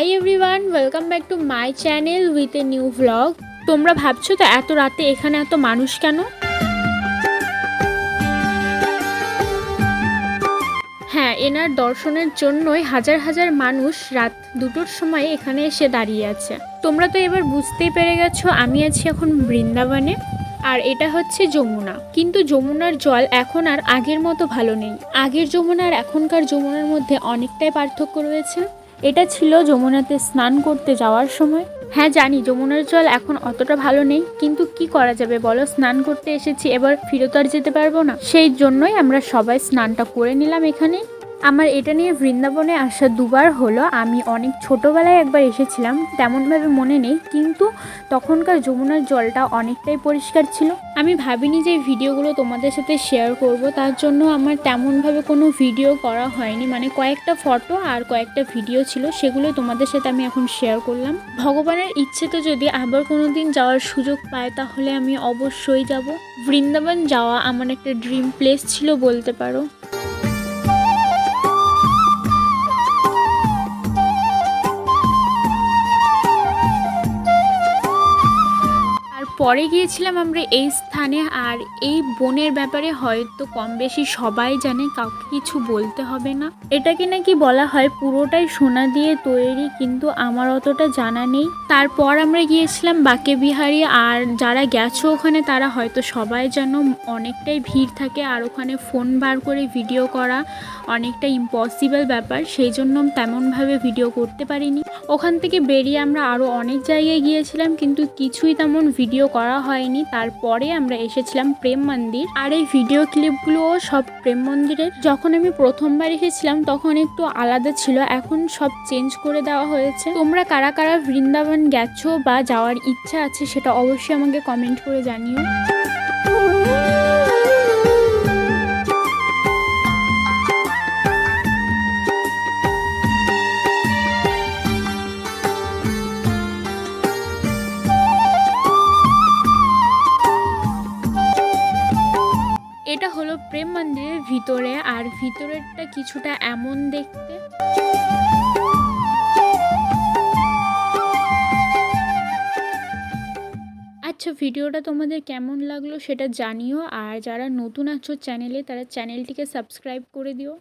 Hi everyone welcome back to my channel with a new vlog তোমরা ভাবছ তো এত রাতে এখানে এত মানুষ কেন? হ্যাঁ এনার দর্শনের জন্যই হাজার হাজার মানুষ রাত দুটোর সময় এখানে এসে দাঁড়িয়ে আছে। তোমরা তো এবার বুঝতেই পেরে গেছো, আমি আছি এখন বৃন্দাবনে, আর এটা হচ্ছে যমুনা। কিন্তু যমুনার জল এখন আর আগের মতো ভালো নেই। আগের যমুনা আর এখনকার যমুনার মধ্যে অনেকটাই পার্থক্য রয়েছে। এটা ছিল যমুনাতে স্নান করতে যাওয়ার সময়। হ্যাঁ জানি, যমুনার জল এখন অতটা ভালো নেই, কিন্তু কি করা যাবে বলো? স্নান করতে এসেছি, এবার ফিরত আর যেতে পারব না। সেই জন্যই আমরা সবাই স্নানটা করে নিলাম এখানে। আমার এটা নিয়ে বৃন্দাবনে আসা দুবার হলো। আমি অনেক ছোটোবেলায় একবার এসেছিলাম, তেমনভাবে মনে নেই, কিন্তু তখনকার যমুনার জলটা অনেকটাই পরিষ্কার ছিল। আমি ভাবিনি যে ভিডিওগুলো তোমাদের সাথে শেয়ার করব, তার জন্য আমার তেমনভাবে কোনো ভিডিও করা হয়নি। মানে কয়েকটা ফটো আর কয়েকটা ভিডিও ছিল, সেগুলো তোমাদের সাথে আমি এখন শেয়ার করলাম। ভগবানের ইচ্ছে তো যদি আবার কোনো দিন যাওয়ার সুযোগ পায় তাহলে আমি অবশ্যই যাব। বৃন্দাবন যাওয়া আমার একটা ড্রিম প্লেস ছিল বলতে পারো। পরে গিয়েছিলাম আমরা এই স্থানে আর এই বনের ব্যাপারে হয়তো কম বেশি সবাই জানে, কাউকে কিছু বলতে হবে না। এটাকে নাকি বলা হয় পুরোটাই সোনা দিয়ে তৈরি, কিন্তু আমার অতটা জানা নেই। তারপর আমরা গিয়েছিলাম বাকে বিহারি আর যারা গেছো ওখানে তারা হয়তো সবাই যেন অনেকটাই ভিড় থাকে আর ওখানে ফোন বার করে ভিডিও করা অনেকটা ইম্পসিবল ব্যাপার, সেই জন্য তেমনভাবে ভিডিও করতে পারিনি। ওখান থেকে বেরিয়ে আমরা আরও অনেক জায়গায় গিয়েছিলাম, কিন্তু কিছুই তেমন ভিডিও করা হয়নি। তারপরে আমরা এসেছিলাম প্রেম মন্দির। আর এই ভিডিও ক্লিপগুলোও সব প্রেম মন্দিরের। যখন আমি প্রথমবার এসেছিলাম, তখন একটু আলাদা ছিল। এখন সব চেঞ্জ করে দেওয়া হয়েছে। তোমরা কারা কারা বৃন্দাবন গেছো বা যাওয়ার ইচ্ছা আছে, সেটা অবশ্যই আমাকে কমেন্ট করে জানিও। প্রেম মন্দিরের ভিতরে আর ভিতরেরটা কিছুটা এমন দেখতে। আচ্ছা ভিডিওটা তোমাদের কেমন লাগল সেটা জানিও, আর যারা নতুন আছো চ্যানেলে তারা চ্যানেলটিকে সাবস্ক্রাইব করে দিও।